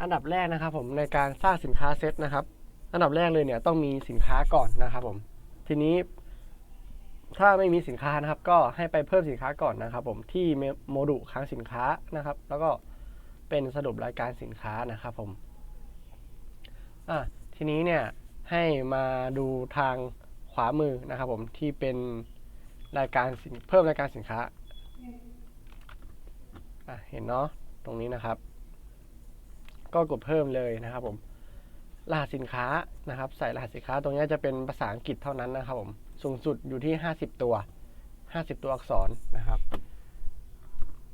อันดับแรกนะครับผมในการสร้างสินค้าเซตนะครับ อันดับแรกเลยเนี่ยต้องมีสินค้าก่อนนะครับผมทีนี้ ถ้าไม่มีสินค้านะครับ ก็ให้ไปเพิ่มสินค้าก่อนนะครับ ผมที่โมดูลคลังสินค้านะครับ แล้วก็เป็นสรุปรายการสินค้านะครับผมอะทีนี้เนี่ยให้มาดูทางขวามือนะครับ ผมที่เป็นรายการเพิ่มรายการสินค้าอะเห็นเนาะตรงนี้นะครับ ก็กดเพิ่มเลยนะครับผมรหัสสินค้านะครับ ใส่รหัสสินค้าตรงนี้จะเป็นภาษาอังกฤษเท่านั้นนะครับผมสูงสุดอยู่ที่ 50 ตัว 50 ตัวอักษรนะครับ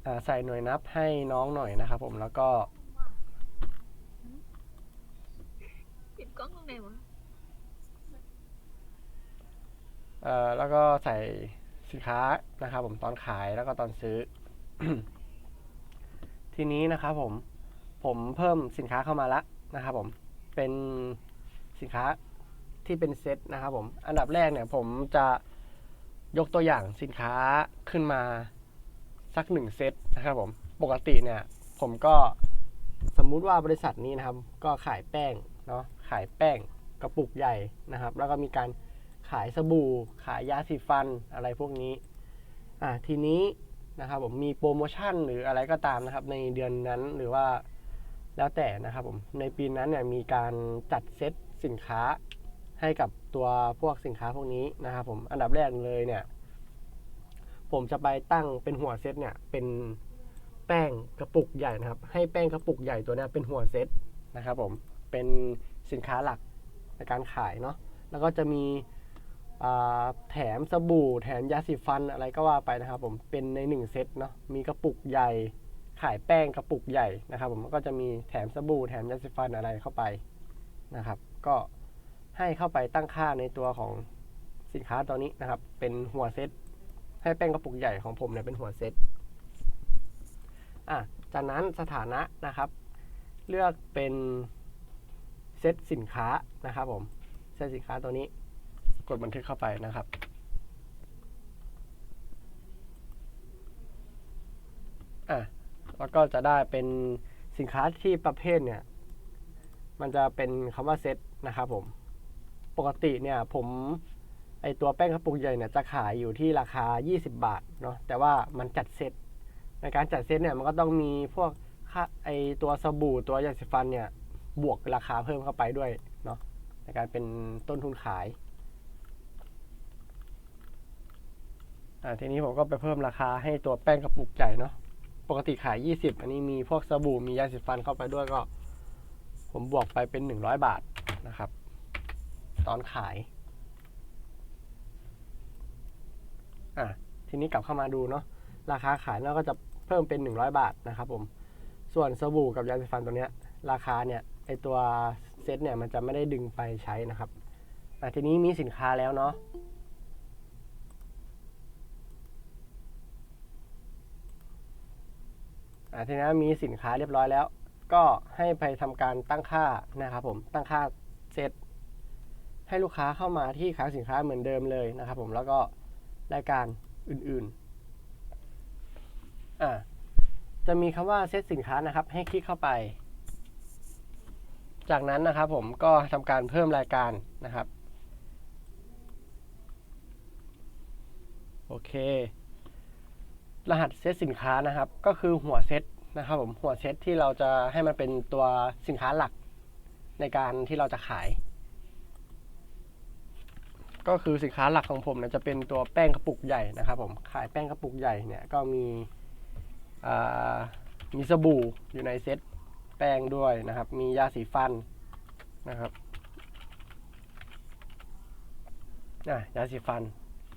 อ่าใส่หน่วยนับให้น้องหน่อยนะครับ ผมแล้วก็ปิดกล้องตรงไหนวะเอ่อแล้วก็ใส่สินค้านะครับ ผมตอนขายแล้วก็ตอนซื้อ ทีนี้นะครับผม ผมเพิ่มสินค้าเข้ามาละนะครับผมเป็นสินค้าที่เป็นเซตนะครับผมอันดับแรกเนี่ยผมจะยกตัวอย่างสินค้าขึ้นมาสักหนึ่งเซตนะครับผมปกติเนี่ย ผมก็สมมุติว่าบริษัทนี้นะครับ ก็ขายแป้งเนาะขายแป้งกระปุกใหญ่นะครับ แล้วก็มีการขายสบู่ ขายยาสีฟันอะไรพวกนี้อ่าทีนี้นะครับผมมีโปรโมชั่นหรืออะไรก็ตามนะครับ ในเดือนนั้นหรือว่า แล้วแต่นะครับผมในปีนั้นเนี่ยมีการจัดเซตสินค้าให้กับตัวพวกสินค้าพวกนี้นะครับผมอันดับแรกเลยเนี่ย ผมจะไปตั้งเป็นหัวเซตเนี่ย เป็นแป้งกระปุกใหญ่นะครับ ให้แป้งกระปุกใหญ่ตัวนี้เป็นหัวเซตนะครับผมเป็นสินค้าหลักในการขายเนาะแล้วก็จะมีแถมสบู่แถมยาสีฟันอะไรก็ว่าไปนะครับผมเป็นในหนึ่งเซตเนาะมีกระปุกใหญ่ ขายแป้งกระปุกใหญ่นะครับผมก็จะมีแถมสบู่แถมยาสีฟันอะไรเข้าไปนะครับ ก็ให้เข้าไปตั้งค่าในตัวของสินค้าตัวนี้นะครับ เป็นหัวเซตให้แป้งกระปุกใหญ่ของผมเนี่ยเป็นหัวเซตอะจากนั้นสถานะนะครับ เลือกเป็นเซตสินค้านะครับผมเซตสินค้าตัวนี้กดบันทึกเข้าไปนะครับอะ แล้วก็จะได้เป็นสินค้าที่ประเภทเนี่ย มันจะเป็นคำว่าเซตนะครับผม ปกติเนี่ยผมไอตัวแป้งกระปุกใหญ่เนี่ยจะขายอยู่ที่ราคา 20 บาทเนาะ แต่ว่ามันจัดเซต ในการจัดเซตเนี่ยมันก็ต้องมีพวกค่าไอตัวสบู่ตัวยาสีฟันเนี่ย บวกราคาเพิ่มเข้าไปด้วยเนาะ ในการเป็นต้นทุนขายอ่าทีนี้ผมก็ไปเพิ่มราคาให้ตัวแป้งกระปุกใหญ่เนาะ ปกติขาย 20 อันนี้มีพวกสบู่มียาสีฟันเข้าไปด้วยก็ ผมบวกไปเป็น 100 บาทนะครับ ตอนขายอะทีนี้กลับเข้ามาดูเนาะราคาขายเราก็จะเพิ่มเป็น 100 บาทนะครับผมส่วนสบู่กับยาสีฟันตัวเนี้ย ราคาเนี่ยไอตัวเซตเนี่ยมันจะไม่ได้ดึงไปใช้นะครับอะทีนี้มีสินค้าแล้วเนาะ อ่าทีนี้มีสินค้าเรียบร้อยแล้ว ก็ให้ไปทำการตั้งค่านะครับผมตั้งค่าเซตให้ลูกค้าเข้ามาที่คลังสินค้าเหมือนเดิมเลยนะครับผมแล้วก็รายการอื่นๆอ่าจะมีคำว่าเซตสินค้านะครับ ให้คลิกเข้าไป จากนั้นนะครับผมก็ทำการเพิ่มรายการนะครับ โอเค รหัสเซตสินค้านะครับ ก็คือหัวเซตนะครับผมหัวเซตที่เราจะให้มันเป็นตัวสินค้าหลักในการที่เราจะขาย ก็คือสินค้าหลักของผมเนี่ยจะเป็นตัวแป้งกระปุกใหญ่นะครับผมขายแป้งกระปุกใหญ่เนี่ยก็มีมีสบู่อยู่ในเซตแป้งด้วยนะครับ มียาสีฟันนะครับยาสีฟัน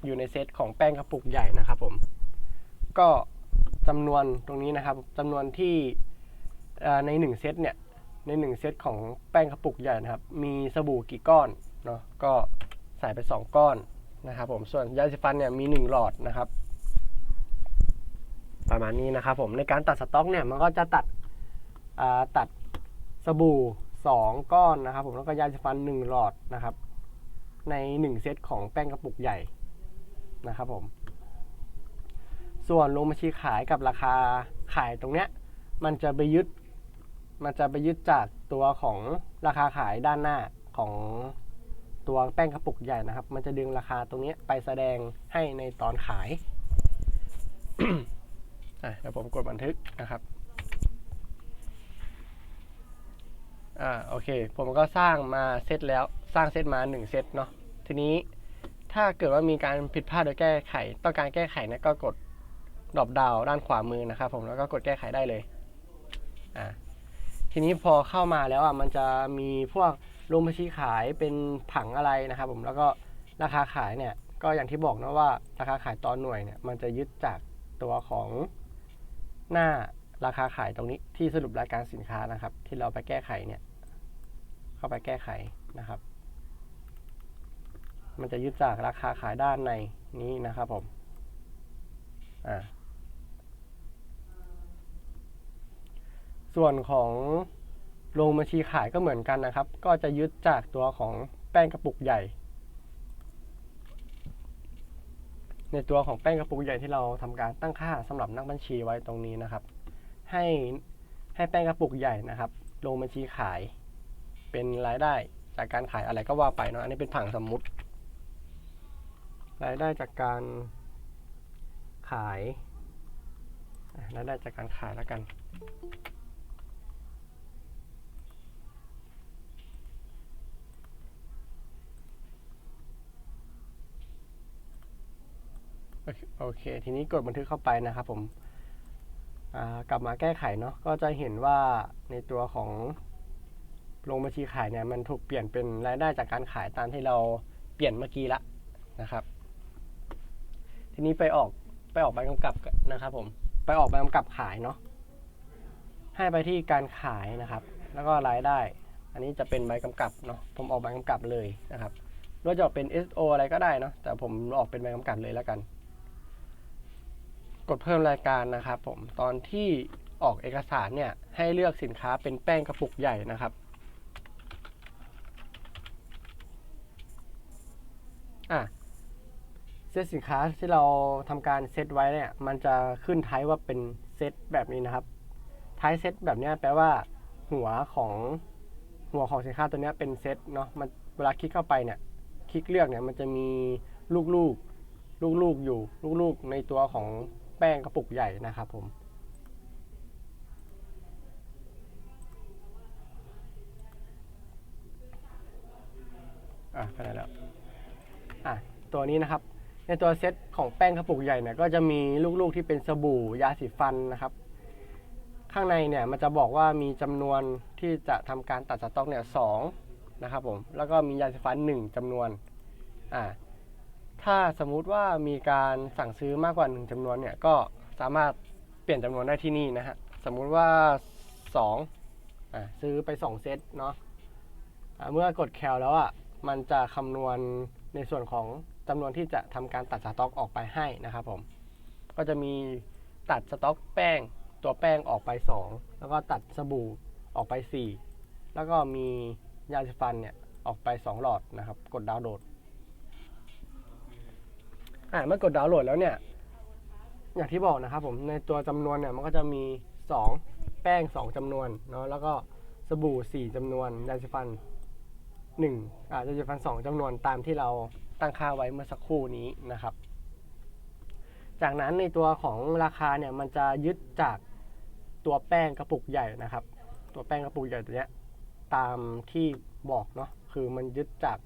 อยู่ในเซตของแป้งกระปุกใหญ่นะครับผม ก็จำนวนตรงนี้นะครับจำนวนที่เอ่อใน1เซตเนี่ยใน1เซตของแป้งกระปุกใหญ่นะครับ มีสบู่กี่ก้อนเนาะก็ใส่ไป 2 ก้อนนะครับผมส่วนยาสีฟันเนี่ยมี 1 หลอดนะครับ ประมาณนี้นะครับผมในการตัดสต็อกเนี่ยมันก็จะตัดอ่าตัดสบู่ 2 ก้อนนะครับ ผมแล้วก็ยาสีฟัน 1 หลอดนะครับ ใน 1 เซตของแป้งกระปุกใหญ่นะครับผม ส่วนลงบัญชีขายกับราคาขายตรงเนี้ยมันจะไปยึด มันจะไปยึดจากตัวของราคาขายด้านหน้าของตัวแป้งกระปุกใหญ่นะครับ มันจะดึงราคาตรงนี้ไปแสดงให้ในตอนขายอะเดี๋ยวผมกดบันทึกนะครับอ่าโอเค ผมก็สร้างมาเซตแล้วสร้างเซตมา1เซตเนาะทีนี้ถ้าเกิดว่ามีการผิดพลาดโดยแก้ไข ต้องการแก้ไขนี่ยก็กด ดรอปดาวด้านขวามือนะครับผมแล้วก็กดแก้ไขได้เลยอ่าทีนี้พอเข้ามาแล้วอะมันจะมีพวกลงบัญชีขายเป็นผังอะไรนะครับผมแล้วก็ราคาขายเนี่ยก็อย่างที่บอกนะว่าราคาขายตอนหน่วยเนี่ยมันจะยึดจากตัวของหน้าราคาขายตรงนี้ที่สรุปรายการสินค้านะครับ ที่เราไปแก้ไขเนี่ยเข้าไปแก้ไขนะครับ มันจะยึดจากราคาขายด้านในนี้นะครับผมอ่า ส่วนของลงบัญชีขายก็เหมือนกันนะครับ ก็จะยึดจากตัวของแป้งกระปุกใหญ่ ในตัวของแป้งกระปุกใหญ่ที่เราทำการตั้งค่าสำหรับนักบัญชีไว้ตรงนี้นะครับ ให้ให้แป้งกระปุกใหญ่นะครับ ลงบัญชีขาย เป็นรายได้จากการขายอะไรก็ว่าไปเนาะอันนี้เป็นผังสมมุติ รายได้จากการขายรายได้จากการขายแล้วกัน โอเค ทีนี้กดบันทึกเข้าไปนะครับผมกลับมาแก้ไขเนาะก็จะเห็นว่าในตัวของลงบัญชีขายเนี่ยมันถูกเปลี่ยนเป็นรายได้จากการขายตามที่เราเปลี่ยนเมื่อกี้ละนะครับ ทีนี้ไปออกไปออกใบกำกับนะครับผมไปออกใบกำกับขายเนาะให้ไปที่การขายนะครับ แล้วก็รายได้ อันนี้จะเป็นใบกำกับเนาะผมออกใบกำกับเลยนะครับหรือว่าจะออกเป็น SO อะไรก็ได้เนาะแต่ผมออกเป็นใบกำกับเลยแล้วกัน กดเพิ่มรายการนะครับผมตอนที่ออกเอกสารเนี่ยให้เลือกสินค้าเป็นแป้งกระปุกใหญ่นะครับอะเซตสินค้าที่เราทำการเซตไว้เนี่ยมันจะขึ้นท้ายว่าเป็นเซตแบบนี้นะครับ ท้ายเซตแบบนี้แปลว่าหัวของหัวของสินค้าตัวนี้เป็นเซตเนาะมันเวลาคลิกเข้าไปเนี่ยคลิกเลือกเนี่ยมันจะมีลูกๆลูกๆอยู่ลูกๆในตัวของ แป้งกระปุกใหญ่นะครับผมอะไปได้แล้วอะตัวนี้นะครับ ในตัวเซตของแป้งกระปุกใหญ่เนี่ยก็จะมีลูกๆที่เป็นสบู่ยาสีฟันนะครับ ข้างในเนี่ยมันจะบอกว่ามีจำนวนที่จะทำการตัดสต็อกเนี่ยสองนะครับผมแล้วก็มียาสีฟันหนึ่งจำนวนอ่า ถ้าสมมุติว่ามีการสั่งซื้อมากกว่าหนึ่งจำนวนเนี่ยก็สามารถเปลี่ยนจำนวนได้ที่นี่นะฮะสมมุติว่า2อ่าซื้อไป 2 เซตเนาะอ่าเมื่อกดแคลแล้วอะมันจะคำนวณในส่วนของจำนวนที่จะทำการตัดสต็อกออกไปให้นะครับผมก็จะมีตัดสต็อกแป้งตัวแป้งออกไป 2 แล้วก็ตัดสบู่ออกไป 4 แล้วก็มียาสีฟันเนี่ยออกไป 2 หลอดนะครับ กดดาวน์โหลด อ่าเมื่อกดดาวน์โหลดแล้วเนี่ย อย่างที่บอกนะครับผมในตัวจำนวนเนี่ยมันก็จะมี 2 แป้ง 2จำนวนเนาะแล้วก็สบู่ 4จำนวนยาสีฟัน1อ่ายาสีฟัน 2จำนวนตามที่เราตั้งค่าไว้เมื่อสักครู่นี้นะครับ จากนั้นในตัวของราคาเนี่ยมันจะยึดจากตัวแป้งกระปุกใหญ่นะครับ ตัวแป้งกระปุกใหญ่ตัวเนี้ยตามที่บอกเนาะคือมันยึดจาก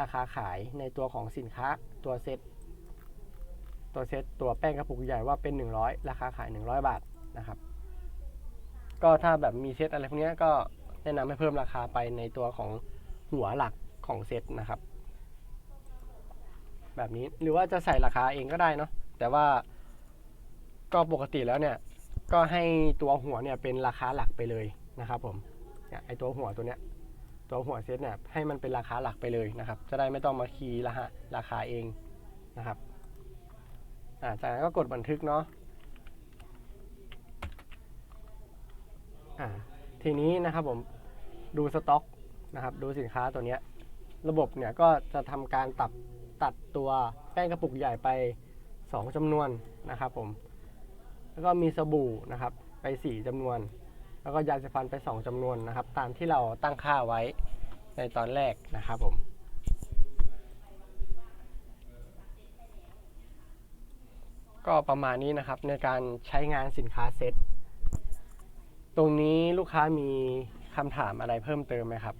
ราคาขายในตัวของสินค้าตัวเซต ตัวเซตตัวแป้งกระปุกใหญ่ว่าเป็น 100 ราคาขาย 100 บาทนะครับ ก็ถ้าแบบมีเซตอะไรพวกนี้ก็แนะนำให้เพิ่มราคาไปในตัวของหัวหลักของเซตนะครับ แบบนี้หรือว่าจะใส่ราคาเองก็ได้เนาะแต่ว่าก็ปกติแล้วเนี่ย ก็ให้ตัวหัวเนี่ยเป็นราคาหลักไปเลยนะครับผมเนี่ยไอตัวหัวตัวเนี้ยตัวหัวเซตเนี่ยให้มันเป็นราคาหลักไปเลยนะครับ จะได้ไม่ต้องมาคีย์รหัสราคาเองนะครับ อ่าจากนั้นก็กดบันทึกเนาะอ่าทีนี้นะครับผมดูสต็อกนะครับดูสินค้าตัวเนี้ยระบบเนี่ยก็จะทำการตัดตัดตัวแป้งกระปุกใหญ่ไป 2จำนวนนะครับผมแล้วก็มีสบู่นะครับไป 4จำนวน แล้วก็ยาสีฟันไป 2จำนวนนะครับ ตามที่เราตั้งค่าไว้ในตอนแรกนะครับผม ก็ประมาณนี้นะครับในการใช้งานสินค้าเซ็ตตรงนี้ลูกค้ามีคำถามอะไรเพิ่มเติมไหมครับ